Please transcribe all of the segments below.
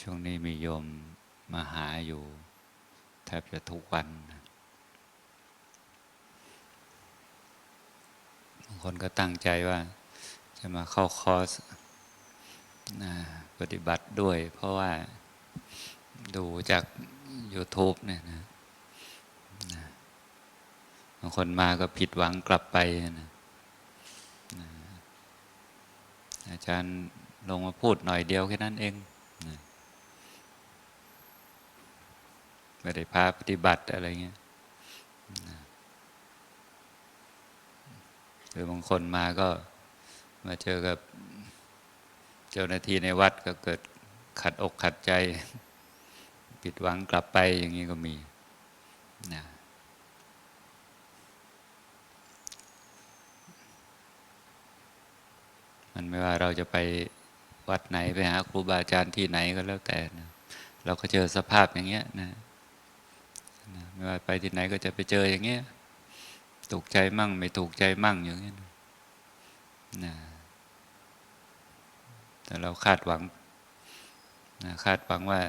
ช่วงนี้มีโยมมาหาอยู่แทบจะทุกวันบางคนก็ตั้งใจว่าจะมาเข้าคอร์สปฏิบัติด้วย เพราะว่าดูจาก YouTube เนี่ยนะบางคนมาก็ผิดหวังกลับไปนะอาจารย์ลงมาพูดหน่อยเดียวแค่นั้นเองนะ ไม่ได้พาปฏิบัติอะไรเงี้ยหรือบางคนมาก็มาเจอกับเจ้าหน้าที่ในวัดก็เกิดขัดอกขัดใจ ผิดหวังกลับไปอย่างนี้ก็มีนะมันไม่ว่าเราจะไปวัดไหนไปหาครูบาอาจารย์ที่ไหนก็แล้วแต่นะเราก็เจอสภาพอย่างเงี้ยนะ นะไม่ว่าไปที่ไหนก็จะไปเจออย่างเงี้ยถูกใจมั่ง ไม่ถูกใจมั่งอย่างเงี้ยนะแต่เราคาดหวังนะคาดหวังว่า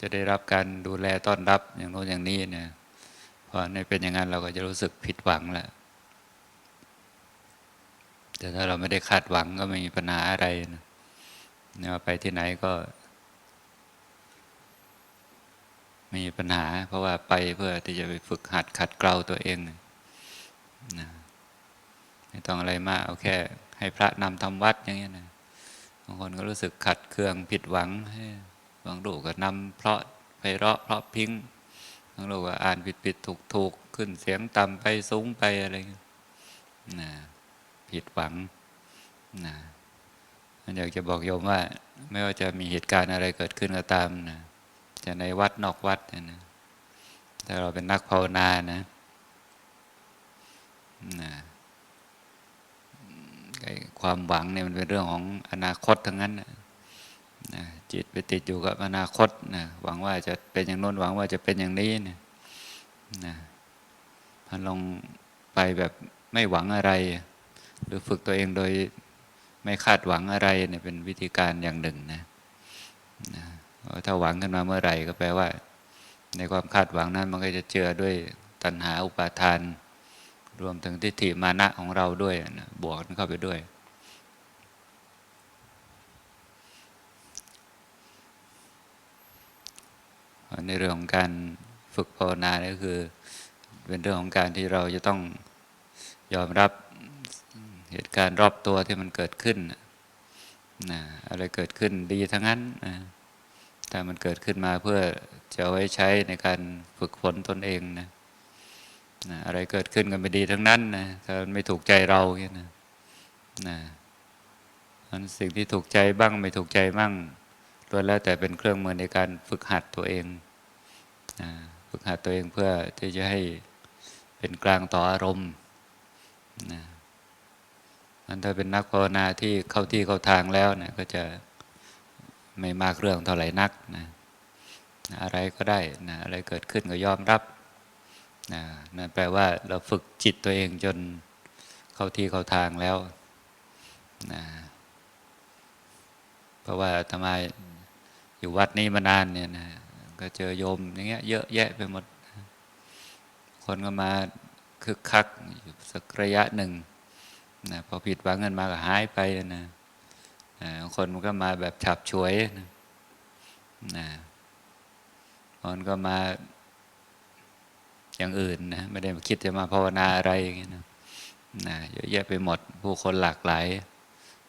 จะได้รับการดูแลต้อนรับอย่างโน้นอย่างนี้เนี่ยพอในเป็นอย่างนั้นเราก็จะรู้สึกผิดหวังแหละแต่ถ้าเราไม่ได้คาดหวังก็ไม่มีปัญหาอะไรนะไปที่ไหนก็ ไม่มีปัญหา เพราะว่าไปเพื่อที่จะไปฝึกหัดขัดเกลาตัวเองนะไม่ต้องอะไรมาก เอาแค่ ให้พระนำทำวัดอย่างเงี้ยนะบางคนก็รู้สึกขัดเคืองผิดหวังให้บางลูกก็นำเพราะไพเราะเพราะพริ้งบางลูกก็อ่านผิดผิดถูกถูกขึ้นเสียงต่ำไปสูงไปอะไรนะผิดหวังนะอยากจะบอกโยมว่า ไม่ว่าจะมีเหตุการณ์อะไรเกิดขึ้นก็ตามนะ จะในวัดนอกวัดนะถ้าเราเป็นนักภาวนานะนะความหวังเนี่ยมันเป็นเรื่องของอนาคตทั้งนั้นนะจิตไปติดอยู่กับอนาคตนะหวังว่าจะเป็นอย่างโน้นหวังว่าจะเป็นอย่างนี้นะนะมันลงไปแบบไม่หวังอะไร หรือฝึกตัวเองโดยไม่คาดหวังอะไรเนี่ยเป็นวิธีการอย่างหนึ่งนะนะ ถ้าหวังขึ้นมาเมื่อไหร่ก็แปลว่า ในความคาดหวังนั้นมันก็จะเจือด้วยตัณหาอุปาทาน รวมถึงทิฏฐิมานะของเราด้วยนะบวกเข้าไปด้วย ในเรื่องของการฝึกภาวนานี่ก็คือ เป็นเรื่องของการที่เราจะต้องยอมรับเหตุการณ์รอบตัวที่มันเกิดขึ้นนะอะไรเกิดขึ้นดีทั้งนั้นนะ ถ้ามันเกิดขึ้นมาเพื่อจะไว้ใช้ในการฝึกฝนตนเองนะนะอะไรเกิดขึ้นก็ไม่ดีทั้งนั้นนะถ้ามันไม่ถูกใจเราเนี่ยนะนะมันสิ่งที่ถูกใจบ้างไม่ถูกใจบ้างล้วนแล้วแต่เป็นเครื่องมือในการฝึกหัดตัวเองนะฝึกหัดตัวเองเพื่อที่จะให้เป็นกลางต่ออารมณ์นะมันถ้าเป็นนักภาวนาที่เข้าที่เข้าทางแล้วเนะก็จะ ไม่มากเรื่องเท่าไหร่นักนะอะไรก็ได้นะอะไรเกิดขึ้นก็ยอมรับนะนั่นแปลว่าเราฝึกจิตตัวเองจนเข้าที่เข้าทางแล้วนะเพราะว่าทำไมอยู่วัดนี้มานานเนี่ยนะก็เจอโยมอย่างเงี้ยเยอะแยะไปหมด คนก็มาคึกคักอยู่สักระยะหนึ่งนะพอผิดหวังเงินมาก็หายไปนะนะ คนมันก็มาแบบฉับฉวยนะคนก็มาอย่างอื่นนะไม่ได้คิดจะมาภาวนาอะไรอย่างเงี้ยนะนะเยอะแยะไปหมดผู้คนหลากหลาย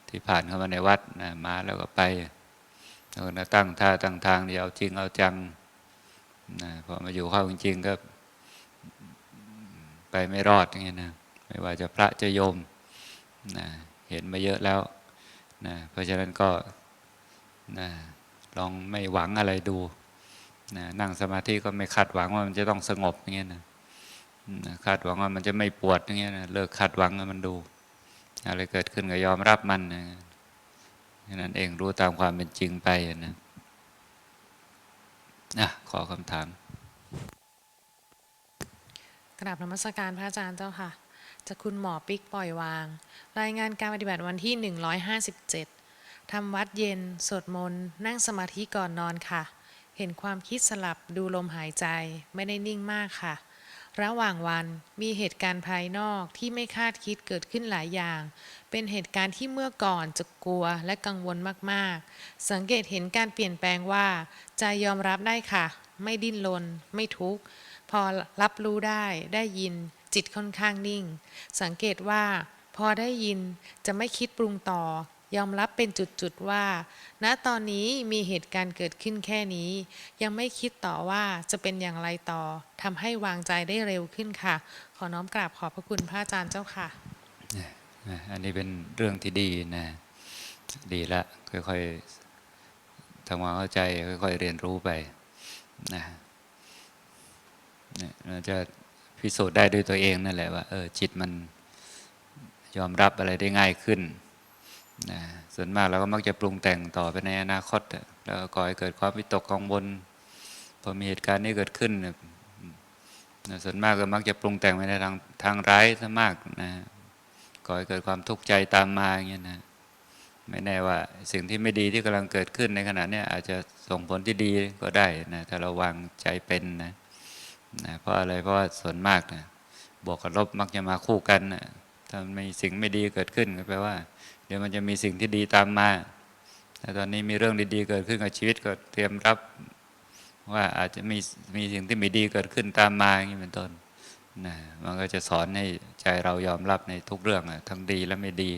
ที่ผ่านเข้ามาในวัดนะมาแล้วก็ไปแล้วก็ตั้งท่าตั้งทางเดียวจริงเอาจังนะพอมาอยู่เข้าจริงๆก็ ไปไม่รอดอย่างเงี้ยนะไม่ว่าจะพระจะโยมนะเห็นมาเยอะแล้ว นะเพราะฉะนั้นก็นะลองไม่หวังอะไรดูนะนั่งสมาธิก็ไม่คาดหวังว่ามันจะต้องสงบอย่างเงี้ยนะคาดหวังว่ามันจะไม่ปวดอย่างเงี้ยนะเลิกคาดหวังมันดู อะไรเกิดขึ้นก็ยอมรับมันนะนั่นเองรู้ตามความเป็นจริงไปนะนะขอคำถามกราบนมัสการพระอาจารย์เจ้าค่ะ จากคุณหมอปิ๊กปล่อยวาง รายงานการปฏิบัติวันที่ 157 ทำวัดเย็น สวดมนต์ นั่งสมาธิก่อนนอนค่ะ เห็นความคิดสลับดูลมหายใจ ไม่ได้นิ่งมากค่ะ ระหว่างวันมีเหตุการณ์ภายนอกที่ไม่คาดคิดเกิดขึ้นหลายอย่าง เป็นเหตุการณ์ที่เมื่อก่อนจะกลัวและกังวลมากๆ สังเกตเห็นการเปลี่ยนแปลงว่าใจยอมรับได้ค่ะ ไม่ดิ้นรนไม่ทุกข์พอรับรู้ได้ได้ยิน จิตค่อนข้างนิ่ง สังเกตว่า พอได้ยินจะไม่คิดปรุงต่อ ยอมรับเป็นจุดๆว่า ณตอนนี้มีเหตุการณ์เกิดขึ้นแค่นี้ ยังไม่คิดต่อว่าจะเป็นอย่างไรต่อทำให้วางใจได้เร็วขึ้นค่ะ ขอน้อมกราบขอบพระคุณพระอาจารย์เจ้าค่ะอันนี้เป็นเรื่องที่ดีนะ ดีละค่อยๆทำความเข้าใจค่อยๆเรียนรู้ไปนะเราจะ พิสูจน์ได้ด้วยตัวเองนั่นแหละว่าเออจิตมันยอมรับอะไรได้ง่ายขึ้นนะส่วนมากเราก็มักจะปรุงแต่งต่อไปในอนาคต แล้วก่อให้เกิดความวิตกกังวลพอมีเหตุการณ์นี้เกิดขึ้นนะส่วนมากก็มักจะปรุงแต่งไปในทางทางร้ายซะมากนะก่อให้เกิดความทุกข์ใจตามมาอย่างเงี้ยนะไม่แน่ว่าสิ่งที่ไม่ดีที่กำลังเกิดขึ้นในขณะนี้อาจจะส่งผลที่ดีก็ได้นะถ้าเราวางใจเป็นนะ นะเพราะอะไรเพราะว่าส่วนมากนะบวกกับลบมักจะมาคู่กันนะถ้ามีสิ่งไม่ดีเกิดขึ้นก็แปลว่า เดี๋ยวมันจะมีสิ่งที่ดีตามมาแต่ตอนนี้มีเรื่องดีๆเกิดขึ้นกับชีวิตก็เตรียมรับ ว่าอาจจะมีมีสิ่งที่ไม่ดีเกิดขึ้นตามมาอย่างนี้เป็นต้นนะมันก็จะสอนให้ใจเรายอมรับในทุกเรื่องอะทั้งดีและไม่ดี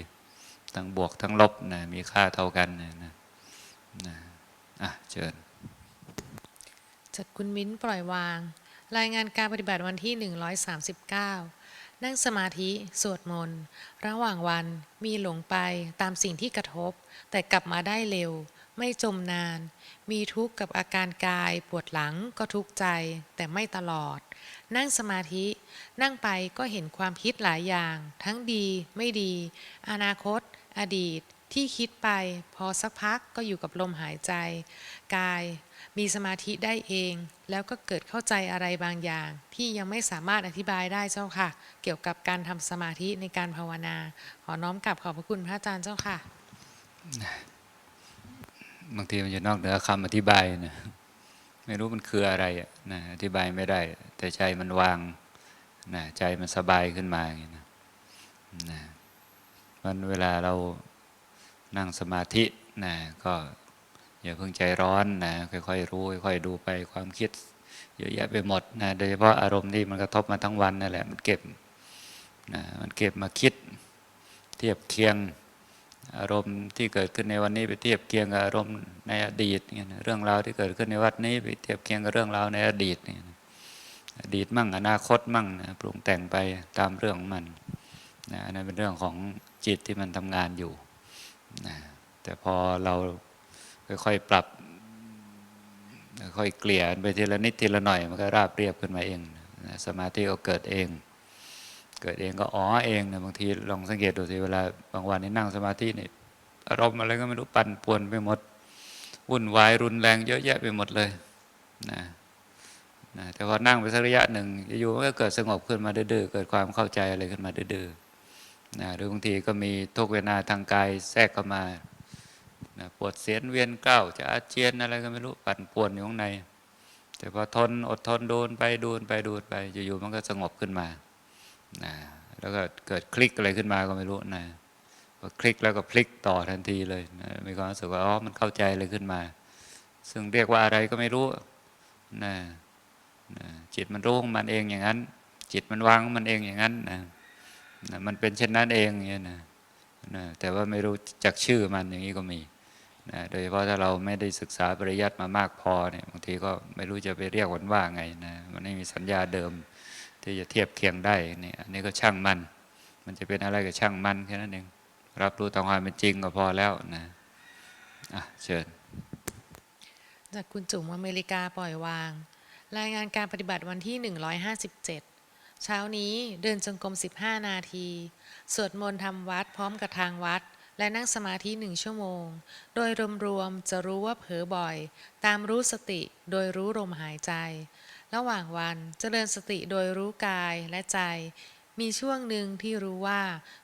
ทั้งบวกทั้งลบนะมีค่าเท่ากันนะนะนะอะเชิญจากคุณมิ้นปล่อยวาง รายงานการปฏิบัติวันที่ 139 นั่งสมาธิ สวดมนต์ ระหว่างวันมีหลงไปตามสิ่งที่กระทบ แต่กลับมาได้เร็ว ไม่จมนาน มีทุกข์กับอาการกาย ปวดหลังก็ทุกข์ใจ แต่ไม่ตลอด นั่งสมาธิ นั่งไปก็เห็นความคิดหลายอย่าง ทั้งดีไม่ดี อนาคต อดีตที่คิดไป พอสักพักก็อยู่กับลมหายใจ กาย มีสมาธิได้เอง แล้วก็เกิดเข้าใจอะไรบางอย่าง ที่ยังไม่สามารถอธิบายได้เจ้าค่ะ เกี่ยวกับการทำสมาธิในการภาวนา ขอน้อมกลับขอบพระคุณพระอาจารย์เจ้าค่ะ บางทีมันจะนอกเหนือคำอธิบายนะไม่รู้มันคืออะไรอะนะอธิบายไม่ได้ แต่ใจมันวางนะใจมันสบายขึ้นมาอย่างนี้นะนะมันเวลาเรานั่งสมาธินะก็ อย่าเพิ่งใจร้อนนะค่อยๆรู้ค่อยๆดูไปความคิดเยอะแยะไปหมดนะโดยเฉพาะอารมณ์ที่มันกระทบมาทั้งวันนั่นแหละมันเก็บนะมันเก็บมาคิดเทียบเคียงอารมณ์ที่เกิดขึ้นในวันนี้ไปเทียบเคียงกับอารมณ์ในอดีตเนี่ยเรื่องราวที่เกิดขึ้นในวัดนี้ไปเทียบเคียงกับเรื่องราวในอดีตเนี่ยอดีตมั่งอนาคตมั่งนะปรุงแต่งไปตามเรื่องมันนะนนั้นเป็นเรื่องของจิตที่มันทำงานอยู่นะแต่พอเรา ค่อยๆปรับ ค่อยเกลี่ยไปทีละนิดทีละหน่อย มันก็ราบเรียบขึ้นมาเอง สมาธิก็เกิดเอง เกิดเองก็อ๋อเองนะบางทีลองสังเกตดูสิเวลาบางวันนี่นั่งสมาธินี่อารมณ์อะไรก็ไม่รู้ปั่นป่วนไปหมดวุ่นวายรุนแรงเยอะแยะไปหมดเลยนะนะแต่พอนั่งไปสักระยะหนึ่งอยู่ๆมันก็เกิดสงบขึ้นมาดื้อเกิดความเข้าใจอะไรขึ้นมาดื้อนะหรือบางทีก็มีทุกเวทนาทางกายแทรกเข้ามา นะปวดเสียนเวียนเก้าจะอาเจียนอะไรก็ไม่รู้ปั่นป่วนอยู่ข้างใน แต่พอทนอดทนดูนไปดูนไปดูนไปอยู่ๆมันก็สงบขึ้นมานะแล้วก็เกิดคลิกอะไรขึ้นมาก็ไม่รู้นะพอคลิกแล้วก็พลิกต่อทันทีเลยนะมีความรู้สึกว่าอ๋อมันเข้าใจอะไรขึ้นมา ซึ่งเรียกว่าอะไรก็ไม่รู้นะนะจิตมันรู้ของมันเองอย่างนั้น จิตมันวางของมันเองอย่างนั้นนะนะมันเป็นเช่นนั้นเองอย่างนี้ยนะนะแต่ว่าไม่รู้จักชื่อมันอย่างนี้ก็มี นะโดยเฉพาะถ้าเราไม่ได้ศึกษาปริยัติมามากพอเนี่ยบางทีก็ไม่รู้จะไปเรียกมันว่าไงนะมันไม่มีสัญญาเดิม ที่จะเทียบเคียงได้เนี่ยอันนี้ก็ช่างมัน มันจะเป็นอะไรก็ช่างมันแค่นั้นเองรับรู้ตามความเป็นจริงก็พอแล้วนะอะเชิญจากคุณจุ๋มอเมริกาปล่อยวาง รายงานการปฏิบัติวันที่ 157 เช้านี้เดินจงกรม 15 นาที สวดมนต์ทำวัดพร้อมกับทางวัด และนั่งสมาธิหนึ่งชั่วโมง โดยรวมๆจะรู้ว่าเผลอบ่อย ตามรู้สติโดยรู้ลมหายใจ ระหว่างวันจเจริญสติโดยรู้กายและใจ มีช่วงหนึ่งที่รู้ว่า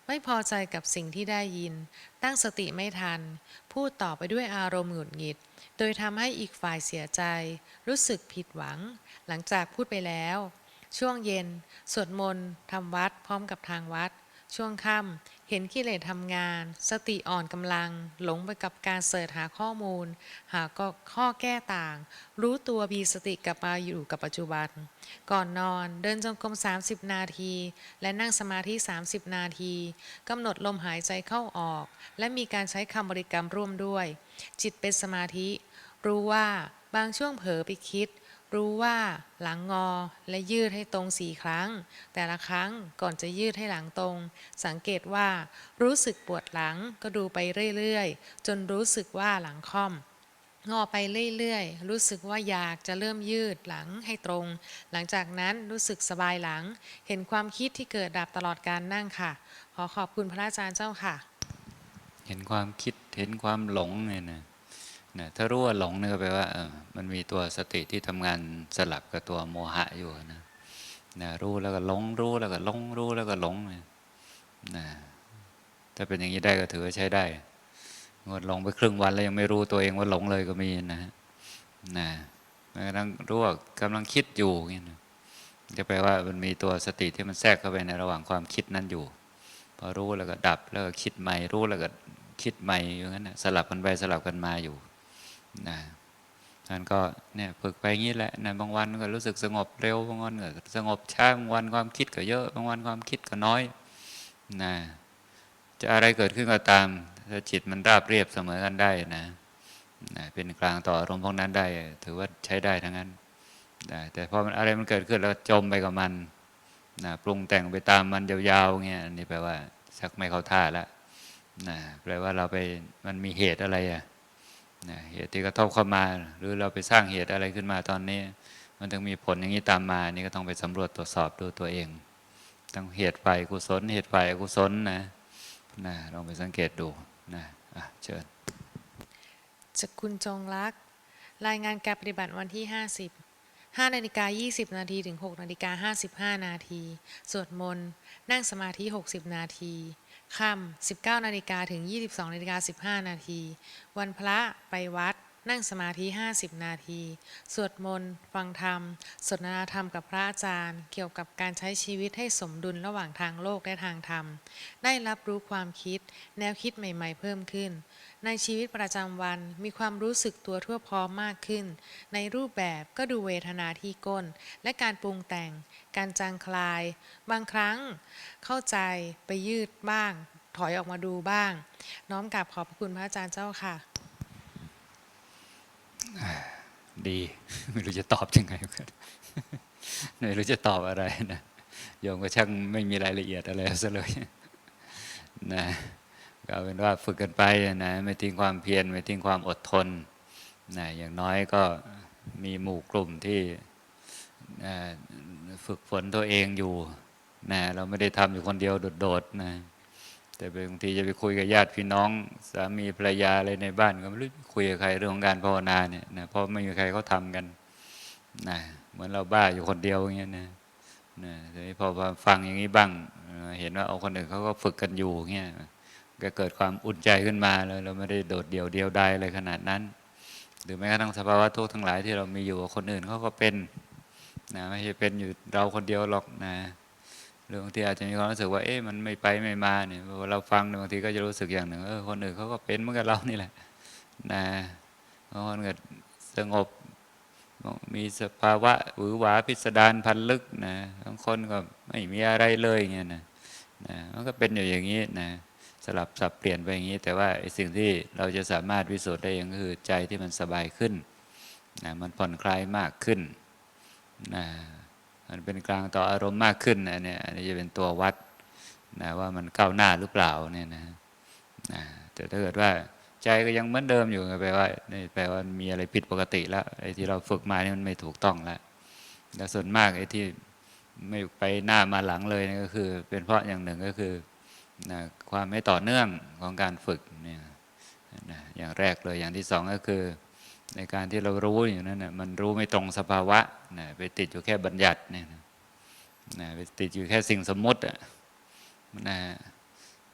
ไม่พอใจกับสิ่งที่ได้ยิน ตั้งสติไม่ทัน พูดต่อไปด้วยอารมณ์หงุดหงิด โดยทำให้อีกฝ่ายเสียใจ รู้สึกผิดหวัง หลังจากพูดไปแล้ว ช่วงเย็น สวดมนต์ทำวัดพร้อมกับทางวัด ช่วงค่ำเห็นกิเลสทำงาน สติอ่อนกำลัง หลงไปกับการเสิร์ชหาข้อมูล หาก็ข้อแก้ต่าง รู้ตัวมีสติกลับมาอยู่กับปัจจุบัน ก่อนนอนเดินจงกรม 30 นาที และนั่งสมาธิ 30 นาทีกำหนดลมหายใจเข้าออก และมีการใช้คำบริกรรมร่วมด้วย จิตเป็นสมาธิ รู้ว่าบางช่วงเผลอไปคิด รู้ว่าหลังงอและยืดให้ตรงสี่ครั้ง แต่ละครั้งก่อนจะยืดให้หลังตรง สังเกตว่า รู้สึกปวดหลังก็ดูไปเรื่อยๆ จนรู้สึกว่าหลังค่อม งอไปเรื่อยๆ รู้สึกว่าอยากจะเริ่มยืดหลังให้ตรง หลังจากนั้นรู้สึกสบายหลัง เห็นความคิดที่เกิดดับตลอดการนั่งค่ะ ขอขอบคุณพระอาจารย์เจ้าค่ะ เห็นความคิดเห็นความหลงเนี่ยนะ นะถ้ารู้ว่าหลงเนี่ยก็แปลว่าเออมันมีตัวสติที่ทำงานสลับกับตัวโมหะอยู่นะนะรู้แล้วก็หลงรู้แล้วก็หลงรู้แล้วก็หลงเนี่ยนะถ้าเป็นอย่างนี้ได้ก็ถือว่าใช้ได้งดหลงไปครึ่งวันแล้วยังไม่รู้ตัวเองว่าหลงเลยก็มีนะนะกระทั่งรู้ว่ากำลังคิดอยู่เงี้ยนะจะแปลว่ามันมีตัวสติที่มันแทรกเข้าไปในระหว่างความคิดนั้นอยู่ พอรู้แล้วก็ดับแล้วก็คิดใหม่ รู้แล้วก็คิดใหม่อย่างนั้นนะสลับกันไปสลับกันมาอยู่ นะท่นก็เนี่ยฝึกไปงี้แหละนะบางวันก็รู้สึกสงบเร็วบางวันก็สงบช้าบางวันความคิดก็เยอะ บางวันความคิดก็น้อยนะจะอะไรเกิดขึ้นก็ตามถ้าจิตมันราบเรียบเสมอกันได้นะนะเป็นกลางต่ออารมณ์พวกนั้นได้ ถือว่าใช้ได้ทั้งนั้นนะแต่พอมันอะไรมันเกิดขึ้นแล้วจมไปกับมันนะปรุงแต่งไปตามมันยาวๆเงี้ยนี่แปลว่าชักไม่เข้าท่าแล้วนะแปลว่าเราไปมันมีเหตุอะไรอะ นะเหตุที่กระทบเข้ามา หรือเราไปสร้างเหตุอะไรขึ้นมาตอนนี้ มันถึงมีผลอย่างนี้ตามมานี่ก็ต้องไปสำรวจตรวจสอบดูตัวเองต้งเหตุฝ่ายกุศล เหตุฝ่ายอกุศลนะนะลองไปสังเกตดูนะะเชิญจากคุณจงรัก รายงานการปฏิบัติวันที่ 50 5นาฬิกา20 นาทีถึง 6 นาฬิกา55 นาที สวดมนต์ นั่งสมาธิ 60 นาที ค่ำ19นาฬิกาถึง 22นาฬิกา15 นาที วันพระไปวัด นั่งสมาธิ 50 นาที สวดมนต์ ฟังธรรม สนทนาธรรมกับพระอาจารย์ เกี่ยวกับการใช้ชีวิตให้สมดุลระหว่างทางโลกและทางธรรม ได้รับรู้ความคิด แนวคิดใหม่ ๆ เพิ่มขึ้น ในชีวิตประจำวันมีความรู้สึกตัวทั่วพร้อมมากขึ้น ในรูปแบบก็ดูเวทนาที่ก้น และการปรุงแต่ง การจางคลาย บางครั้ง เข้าใจไปยืดบ้าง ถอยออกมาดูบ้าง น้อมกราบขอบพระคุณพระอาจารย์เจ้าค่ะ ดี ไม่รู้จะตอบยังไงกันไม่รู้จะตอบอะไรนะโยมก็ช่างไม่มีรายละเอียดอะไรซะเลยนะ ก็เอาเป็นว่าฝึกกันไปนะไม่ทิ้งความเพียรไม่ทิ้งความอดทนนะอย่างน้อยก็มีหมู่กลุ่มที่ฝึกฝนตัวเองอยู่นะเราไม่ได้ทำอยู่คนเดียวโดดๆนะแต่บางทีจะไปคุยกับญาติพี่น้องสามีภรรยาอะไรในบ้านก็ไม่รู้คุยกับใครเรื่องของการภาวนาเนี่ยนะเพราะไม่มีใครเขาทำกันนะเหมือนเราบ้าอยู่คนเดียวอย่างเงี้ยนะนะทีนี้พอมาฟังอย่างนี้บ้าง เห็นว่าเอาคนอื่นเขาก็ฝึกกันอยู่เงี้ย ก็เกิดความอุ่นใจขึ้นมาแล้วเราไม่ได้โดดเดี่ยวเดียวดายอะไรขนาดนั้น หรือแม้กระทั่งสภาวะทุกข์ทั้งหลายที่เรามีอยู่กับคนอื่นเขาก็เป็นนะไม่ใช่เป็นอยู่เราคนเดียวหรอกนะหรือบางทีอาจจะมีความรู้สึกว่าเอ๊ะมันไม่ไปไม่มาเนี่ยพอเราฟังบางทีก็จะรู้สึกอย่างหนึ่งเออคนอื่นเขาก็เป็นเหมือนกับเรานี่แหละนะบางคนก็สงบมีสภาวะหวือหวาพิสดารพันลึกนะบางคนก็ไม่มีอะไรเลยเงี้ยนะนะมันก็เป็นอยู่อย่างนี้นะ สลับสับเปลี่ยนไปอย่างนี้ แต่ว่าสิ่งที่เราจะสามารถพิสูจน์ได้เองก็คือใจที่มันสบายขึ้นนะมันผ่อนคลายมากขึ้นนะมันเป็นกลางต่ออารมณ์มากขึ้นนะเนี่ยอันนี้จะเป็นตัววัดนะว่ามันก้าวหน้าหรือเปล่าเนี่ยนะนะแต่ถ้าเกิดว่าใจก็ยังเหมือนเดิมอยู่แปลว่านี่แปลว่ามีอะไรผิดปกติแล้วไอ้ที่เราฝึกมานี่มันไม่ถูกต้องแล้วแต่ส่วนมากไอ้ที่ไม่ไปหน้ามาหลังเลยนี่ก็คือ เป็นเพราะอย่างหนึ่งก็คือ นะความไม่ต่อเนื่องของการฝึกเนี่ยนะอย่างแรกเลยอย่างที่สองก็คือ ในการที่เรารู้อยู่นั้นนะมันรู้ไม่ตรงสภาวะนะไปติดอยู่แค่บัญญัติเนี่ยนะนะไปติดอยู่แค่สิ่งสมมติอะนะ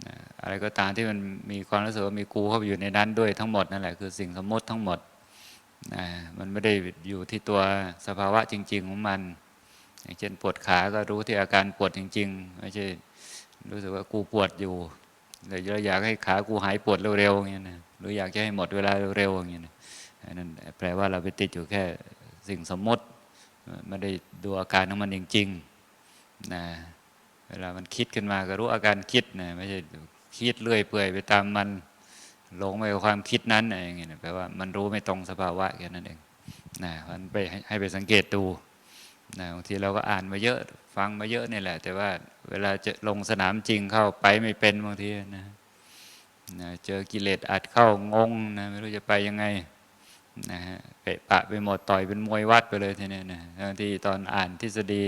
นะอะไรก็ตามที่มันมีความรู้สึกว่ามีกูเข้าไปอยู่ในนั้นด้วยทั้งหมดนั่นแหละคือสิ่งสมมติทั้งหมดนะมันไม่ได้อยู่ที่ตัวสภาวะจริง ๆ ของมัน อย่างเช่นปวดขาก็รู้ที่อาการปวดจริง ๆ ไม่ใช่ รู้สึกว่ากูปวดอยู่เลยอยากให้ขากูหายปวดเร็วๆอย่างเงี้ยนะหรืออยากจะให้หมดเวลาเร็วๆอย่างเงี้ยนะนั่นแปลว่าเราไปติดอยู่แค่สิ่งสมมติไม่ได้ดูอาการของมันจริงๆนะเวลามันคิดขึ้นมาก็รู้อาการคิดนะไม่ใช่คิดเรื่อยเปื่อยไปตามมันหลงไปกับความคิดนั้นอะไรอย่างเงี้ยนะแปลว่ามันรู้ไม่ตรงสภาวะแค่นั้นเองนะมันไปให้ไปสังเกตดู นะบางทีเราก็อ่านมาเยอะฟังมาเยอะนี่แหละ แต่ว่าเวลาจะลงสนามจริงเข้าไปไม่เป็นบางทีนะนะเจอกิเลสอัดเข้างงนะไม่รู้จะไปยังไงนะฮะเปะปะไปหมดต่อยเป็นมวยวัดไปเลยทีนี้นะบางทีตอนอ่านทฤษฎี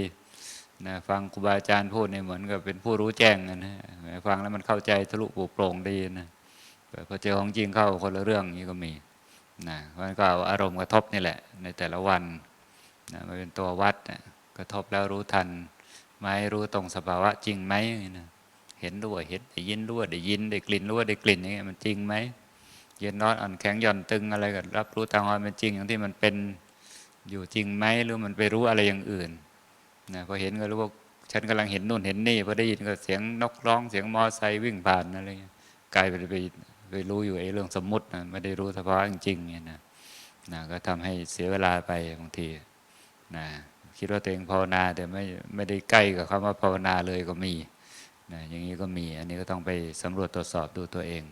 นะฟังครูบาอาจารย์พูดเนี่ยเหมือนกับเป็นผู้รู้แจ้งนะฟังแล้วมันเข้าใจทะลุปุโปร่งดีนะพอเจอของจริงเข้าคนละเรื่องนี้ก็มีนะเพราะนั่นก็เอาอารมณ์กระทบนี่แหละ ในแต่ละวัน นะมันเป็นตัววัดนะกระทบแล้วรู้ทันไหมรู้ตรงสภาวะจริงไหมนะเห็นรู้ว่าเห็นได้ยินรู้ว่าได้ยินได้กลิ่นรู้ว่าได้กลิ่นอย่างเงี้ยมันจริงไหมเย็นร้อนอ่อนแข็งหย่อนตึงอะไรก็รับรู้ตามความเป็นจริงอย่างที่มันเป็นอยู่จริงไหมหรือมันไปรู้อะไรอย่างอื่นนะพอเห็นก็รู้ว่าฉันกำลังเห็นนู่นเห็นนี่พอได้ยินก็เสียงนกร้องเสียงมอไซค์วิ่งผ่านอะไรเงี้ยกลายไปไปไปรู้อยู่ไอ้เรื่องสมมุตินะไม่ได้รู้สภาวะจริงๆเนี่ยนะนะก็ทำให้เสียเวลาไปบางที นะคิดว่าตัวเองภาวนา แต่ไม่ไม่ได้ใกล้กับคำว่าภาวนาเลยก็มีนะอย่างนี้ก็มี อันนี้ก็ต้องไปสำรวจตรวจสอบดูตัวเอง